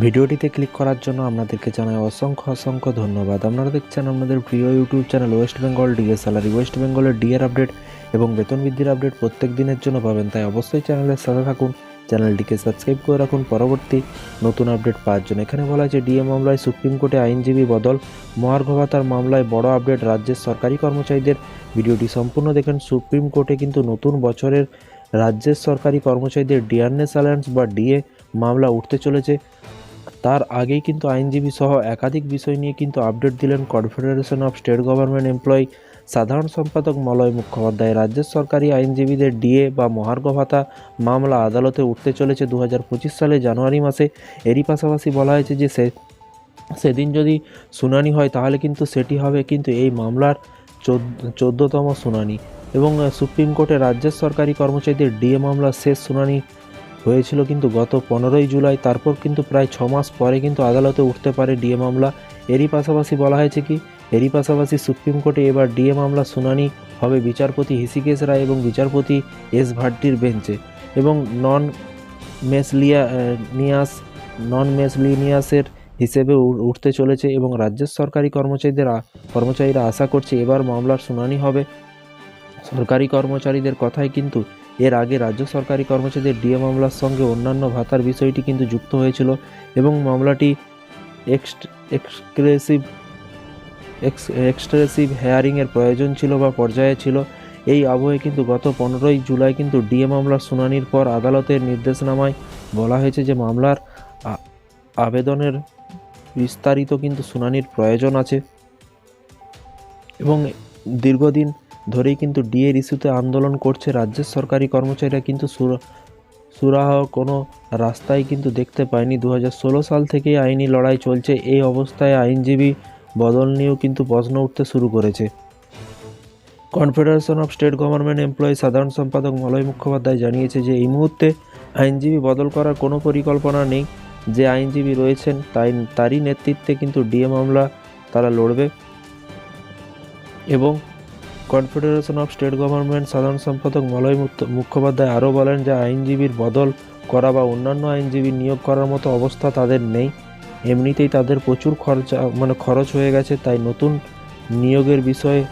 ভিডিওটিতে ক্লিক করার জন্য আপনাদেরকে জানাই অসংখ্য অসংখ্য ধন্যবাদ। আপনারা দেখছেন আমাদের প্রিয় YouTube channel West Bengal DA salary. West বেঙ্গলের ডিএর আপডেট এবং বেতন বৃদ্ধির আপডেট প্রত্যেক দিনের জন্য পাবেন, তাই অবশ্যই চ্যানেলের সাথে থাকুন, চ্যানেলটিকে সাবস্ক্রাইব করে রাখুন। পরবর্তী নতুন আপডেট পাওয়ার জন্য এখানে বলা হয়েছে, ডিএ মামলায় সুপ্রিম কোর্টে আইনজীবী বদল, মহার্ঘ ভাতার মামলায় বড় আপডেট, রাজ্যের সরকারি কর্মচারীদের ভিডিওটি সম্পূর্ণ দেখেন। সুপ্রিম কোর্টে কিন্তু নতুন বছরের রাজ্যের সরকারি কর্মচারীদের ডিয়ারনেস অ্যালায়েন্স বা ডিএ মামলা উঠতে চলেছে। তার আগেই কিন্তু আইনজীবী সহ একাধিক বিষয় নিয়ে কিন্তু আপডেট দিলেন confederation of state government employee সাধারণ সম্পাদক মলয় মুখোপাধ্যায়। রাজ্যের সরকারি আইনজীবীদের ডিএ বা মহার্ঘ ভাতা মামলা আদালতে উঠতে চলেছে দু হাজার পঁচিশ সালে জানুয়ারি মাসে। এরই পাশাপাশি বলা হয়েছে যে সে সেদিন যদি শুনানি হয় তাহলে কিন্তু সেটি হবে কিন্তু এই মামলার চোদ্দতম শুনানি। এবং সুপ্রিম কোর্টে রাজ্যের সরকারি কর্মচারীদের ডিএ মামলার শেষ শুনানি হয়েছিল কিন্তু গত পনেরোই জুলাই, তারপর কিন্তু প্রায় ছ মাস পরে কিন্তু আদালতে উঠতে পারে ডিএ মামলা। এরই পাশাপাশি বলা হয়েছে কি, এরই পাশাপাশি সুপ্রিম কোর্টে এবার ডিএ মামলা শুনানি হবে বিচারপতি হিসিকেশ রায় এবং বিচারপতি এস ভাট্টির বেঞ্চে এবং নন মেসলিয়া নিয়াস, নন মেসলিনিয়াসের হিসেবে উঠতে চলেছে এবং রাজ্যের সরকারি কর্মচারীদের কর্মচারীরা আশা করছে এবার মামলার শুনানি হবে। সরকারি কর্মচারীদের কথায় কিন্তু এর আগে রাজ্য সরকারি কর্মচারীদের ডিএ মামলার সঙ্গে অন্যান্য ভাতার বিষয়টি কিন্তু যুক্ত হয়েছিল এবং মামলাটি এক্সক্রেসিভ এক্সট্রেসিভ হেয়ারিংয়ের প্রয়োজন ছিল বা পর্যায়ে ছিল। এই আবহে কিন্তু গত পনেরোই জুলাই কিন্তু ডিএ মামলার শুনানির পর আদালতের নির্দেশনামায় বলা হয়েছে যে মামলার আবেদনের বিস্তারিত কিন্তু শুনানির প্রয়োজন আছে এবং দীর্ঘদিন ধরেই কিন্তু ডিএর ইস্যুতে আন্দোলন করছে রাজ্যের সরকারি কর্মচারীরা, কিন্তু সুরা- সুরাহ কোনো রাস্তায় কিন্তু দেখতে পায়নি। দু হাজার ষোলো সাল থেকেই আইনি লড়াই চলছে। এই অবস্থায় আইনজীবী বদল নিয়েও কিন্তু প্রশ্ন উঠতে শুরু করেছে। Confederation of state government employee সাধারণ সম্পাদক মলয় মুখোপাধ্যায় জানিয়েছে যে, এই মুহূর্তে আইনজীবী বদল করার কোনো পরিকল্পনা নেই। যে আইনজীবী রয়েছেন, তাই তারই নেতৃত্বে কিন্তু ডিএ মামলা তারা লড়বে এবং কনফেডারেশন অফ স্টেট গভর্নমেন্ট সাধারণ সম্পাদক মলয় মুখোপাধ্যায় আরও বলেন যে আইনজীবীর বদল করা বা অন্যান্য আইনজীবী নিয়োগ করার মতো অবস্থা তাদের নেই। এমনিতেই তাদের প্রচুর খরচা মানে খরচ হয়ে গেছে, তাই নতুন নিয়োগের বিষয়ে,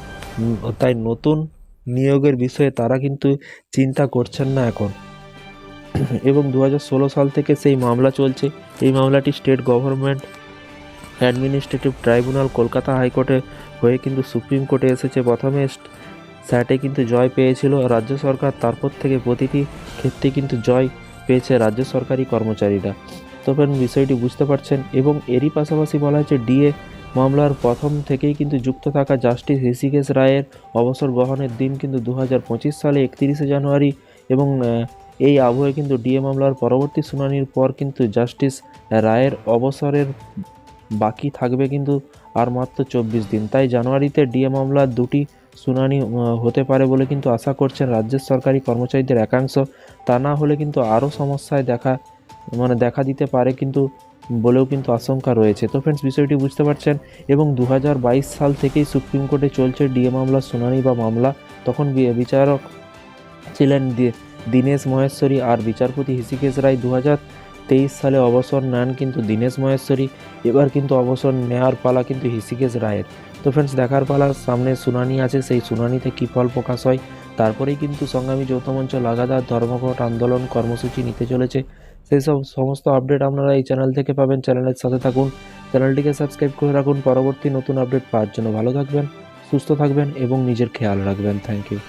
তাই নতুন নিয়োগের বিষয়ে তারা কিন্তু চিন্তা করছেন না এখন। এবং দু হাজার ষোলো সাল থেকে সেই মামলা চলছে। এই মামলাটি state government administrative tribunal Kolkata হাইকোর্টে হয়ে কিন্তু সুপ্রিম কোর্টে এসেছে। প্রথমে স্যাটে কিন্তু জয় পেয়েছিল রাজ্য সরকার, তারপর থেকে প্রতিটি ক্ষেত্রে কিন্তু জয় পেয়েছে রাজ্য সরকারি কর্মচারীরা। তবে বিষয়টি বুঝতে পারছেন এবং এরই পাশাপাশি বলা হয়েছে, ডিএ মামলার প্রথম থেকেই কিন্তু যুক্ত থাকা জাস্টিস ঋষিকেশ রায়ের অবসর গ্রহণের দিন কিন্তু দু হাজার পঁচিশ সালে একত্রিশে জানুয়ারি এবং এই আবহে কিন্তু ডিএ মামলার পরবর্তী শুনানির পর কিন্তু জাস্টিস রায়ের অবসরের বাকি থাকবে কিন্তু আর মাত্র চব্বিশ দিন। তাই জানুয়ারিতে ডিএ মামলার দুটি শুনানি হতে পারে বলে কিন্তু আশা করছেন রাজ্যের সরকারি কর্মচারীদের একাংশ। তা না হলে কিন্তু আরও সমস্যায় দেখা মানে দেখা দিতে পারে কিন্তু বলেও কিন্তু আশঙ্কা রয়েছে। তো ফ্রেন্ডস বিষয়টি বুঝতে পারছেন এবং দু হাজার বাইশ সাল থেকেই সুপ্রিম কোর্টে চলছে ডিএ মামলার শুনানি বা মামলা। তখন বিচারক ছিলেন দীনেশ মহেশ্বরী আর বিচারপতি হৃষিকেশ রায় দু হাজার তেইশ সালে অবসর নেন কিন্তু দীনেশ মহেশ্বরী। এবার কিন্তু অবসর নেওয়ার পালা কিন্তু হৃষিকেশ রায়ের। তো ফ্রেন্ডস দেখার পালা, সামনে শুনানি আছে, সেই শুনানিতে কী ফল প্রকাশ হয়? তারপরেই কিন্তু সংগ্রামী যৌথ মঞ্চ লাগাতার ধর্মঘট আন্দোলন কর্মসূচি নিতে চলেছে। সেই সব সমস্ত আপডেট আপনারা এই চ্যানেল থেকে পাবেন। চ্যানেলের সাথে থাকুন। চ্যানেলটিকে সাবস্ক্রাইব করে রাখুন। পরবর্তী নতুন আপডেট পাওয়ার জন্য ভালো থাকবেন, সুস্থ থাকবেন এবং নিজের খেয়াল রাখবেন। Thank you